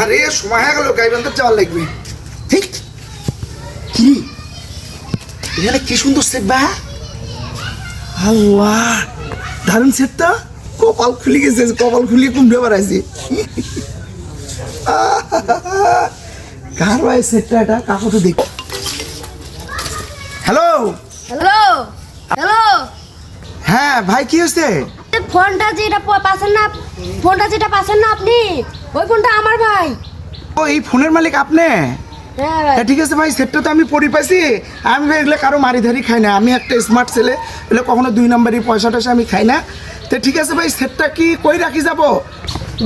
আরে সময় হয়ে গেল গাইবান্ধব যাওয়ার লাগবে। ঠিক? কি? এখানে কি সুন্দর সেট বা? আল্লাহ দারুণ সেট তো কপাল খুলে গেছে কপাল খুলিয়ে কুমড়ে বেড়াইছি। কার ভাই সেটটা এটা? কাকু তো দেখ। হ্যালো? হ্যালো? হ্যালো? হ্যাঁ ভাই কি হয়েছে ফোনটা যেটা পাচ্ছেন না ফোনটা যেটা পাচ্ছেন না আপনি? ওই ফোনটা আমার ভাই। ও এই ফোনের মালিক আপনি? হ্যাঁ ভাই। হ্যাঁ ঠিক আছে ভাই সেটটা তো আমি পড়ি পাইছি। আমি ভাই এগুলো কারও মারি ধারি খাই না। আমি একটা স্মার্ট ছেলে এগুলো কখনো দুই নম্বরই পয়সা টয়সা আমি খাই না। তো ঠিক আছে ভাই সেটটা কি কই রাখি যাব?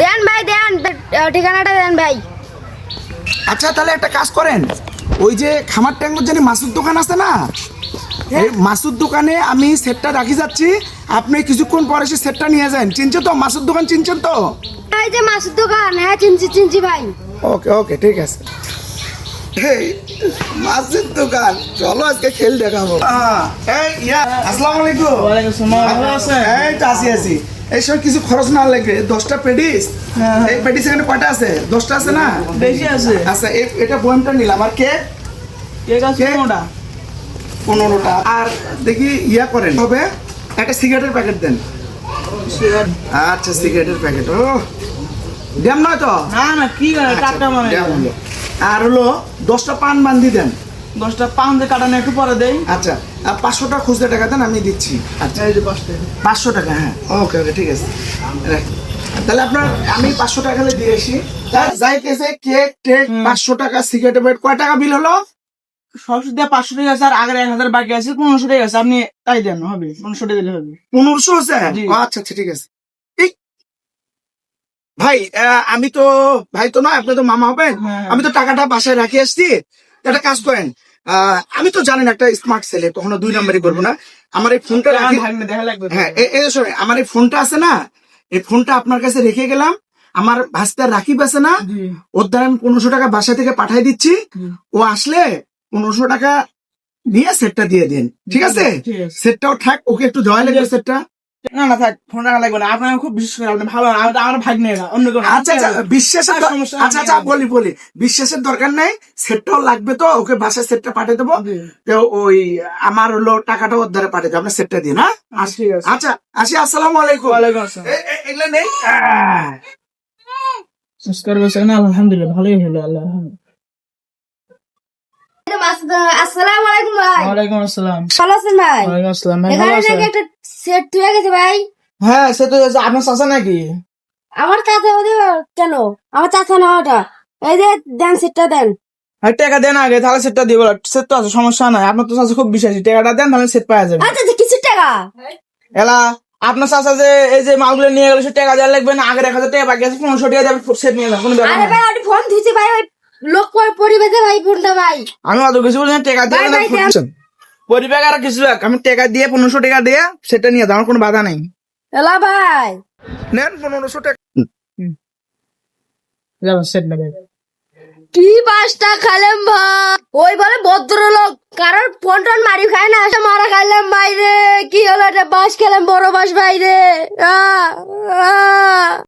দেন ভাই দেন। ঠিকানাটা দেন ভাই। আচ্ছা তাহলে একটা কাজ করেন। ওই যে খামার ট্যাঙ্গর জানি মাসুর দোকান আছে না? এই মাসুর দোকানে আমি সেটটা রাখি যাচ্ছি। আপনি কিছুক্ষণ পরে সে সেটটা নিয়ে যান। চিনছো তো? মাছের দোকান চিনছেন তো? এই যে মাসুর দোকান। হ্যাঁ চিনছি চিনছি ভাই। ওকে ওকে ঠিক আছে। এই মাছের দোকান। চলো আজকে খেল দেখাবো। এই ইয়া আসসালামু আলাইকুম। ওয়ালাইকুম আসসালাম, ভালো আছেন? এই তো আছি আছি। এই সময় কিছু খরচ না লাগবে। দশটা পেডিস এই পেডিস এখানে কয়টা আছে? দশটা আছে না? বেশি আছে। আচ্ছা এটা বয়ামটা নিলাম। আর কেক কেক আছে? কোনটা পনেরোটা। আর দেখি ইয়া করেন। হবে? একটা সিগারেটের প্যাকেট দেন। আচ্ছা সিগারেটের প্যাকেট। ও ড্যাম নয় তো? না না কি আচ্ছা, টাটকা মানে। আর হলো দশটা পান বান্ধি দেন। দশটা পাঁচ দিয়ে কাটানো একটু পরে দেই। আচ্ছা আর পাঁচশো টাকা খুচরা টাকা দেন আমি দিচ্ছি। আচ্ছা। এই যে পাঁচশো টাকা হ্যাঁ। ওকে ওকে ঠিক আছে। তাহলে আপনার আমি পাঁচশো টাকা দিয়ে আসি। তার যাইতেছে কেক টেক পাঁচশো টাকা সিগারেট কয় টাকা বিল হলো? সবশো দিয়ে পাঁচশো টাকা আছে আর আগের এক হাজার বাকি আছে পনেরোশো টাকা আছে। আপনি তাই দেন হবে? পনেরোশো টাকা দিলে হবে। পনেরোশো আছে? আচ্ছা আচ্ছা ঠিক আছে। ভাই আমি তো ভাই তো নয় আপনি তো মামা হবেন। হ্যাঁ। আমি তো টাকাটা বাসায় রাখি আসছি। একটা কাজ করেন আমি তো জানেন একটা স্মার্ট ছেলে কখনো দুই নাম্বারই করব না। আমার এই ফোনটা রাখি হ্যাঁ আমার এই ফোনটা আছে না? এই ফোনটা আপনার কাছে রেখে গেলাম। আমার ভাস্তার রাকিব আছে না? ওর দ্বারা আমি পনেরোশো টাকা বাসা থেকে পাঠাই দিচ্ছি। ও আসলে পনেরোশো টাকা নিয়ে সেটটা দিয়ে দিন। ঠিক আছে? সেটটাও থাক ওকে একটু দেওয়া লাগবে সেটটা না না থাক ফোন রাখা লাগবে না। আপনার খুব বিশেষ করে আপনি ভালো আমার আমার ভাগ্নে এরা, অন্য কোনো আচ্ছা আচ্ছা বিশ্বাসের আচ্ছা আচ্ছা বলি বলি। বিশ্বাসের দরকার নাই সেটটাও লাগবে তো ওকে বাসায় সেটটা পাঠিয়ে দেবো। তো ওই আমার হলো টাকাটা ওর দ্বারা পাঠিয়ে দেবো আপনার সেটটা দিন হ্যাঁ? আচ্ছা, আসি আসসালামু আলাইকুম। ওয়ালাইকুম আসসালাম। এগুলো নেই? আলহামদুলিল্লাহ ভালোই হলো আল্লাহ। আসসালামু আলাইকুম ভাই। ওয়ালাইকুম আসসালাম। ভালো আছেন ভাই? ওয়ালাইকুম আসসালাম ভাই ভালো আছেন? একটা সেট তুলে গেছে ভাই। হ্যাঁ সে তো আপনার চাচা নাকি? আমার চাচা ওদের কেন? আমার চাচা না ওটা। এই যে দেন সেটটা দেন। আর টাকা দেন আগে তাহলে সেটটা দিব সেট তো আছে সমস্যা নাই। আপনার তো চাচা খুব বিশ্বাসী। টাকাটা দেন তাহলে সেট পাওয়া যাবে। আচ্ছা আচ্ছা কিছু টাকা? এলা আপনার চাচা যে এই যে মালগুলো নিয়ে গেল সে টাকা দেওয়া লাগবে না। আগের এক হাজার টাকা বাকি আছে পনেরোশো টাকা দেবেন সেট নিয়ে যান কোনো ব্যাপার আরে ভাই ফোন ধুইছি ভাই লোক পরিবেশে ভাই ফোনটা ভাই। আমি অত কিছু বলি না, টাকা দিয়ে ভাই, দেন। আর কিছু লাগ আমি টাকা দিয়ে পনেরোশো টাকা দিয়ে সেটা নিয়ে আমার কোনো বাধা নেই। এলা ভাই। নেন পনেরোশো টাকা। সেট নেবে। কি বাসটা খাইলাম ভাই? ওই বলে ভদ্রলোক কারণ ফোন টোন মারি খায় না আসে মারা খাইলাম বাইরে কি হলো এটা বাস খেলাম বড় বাস বাইরে আহ, আহ।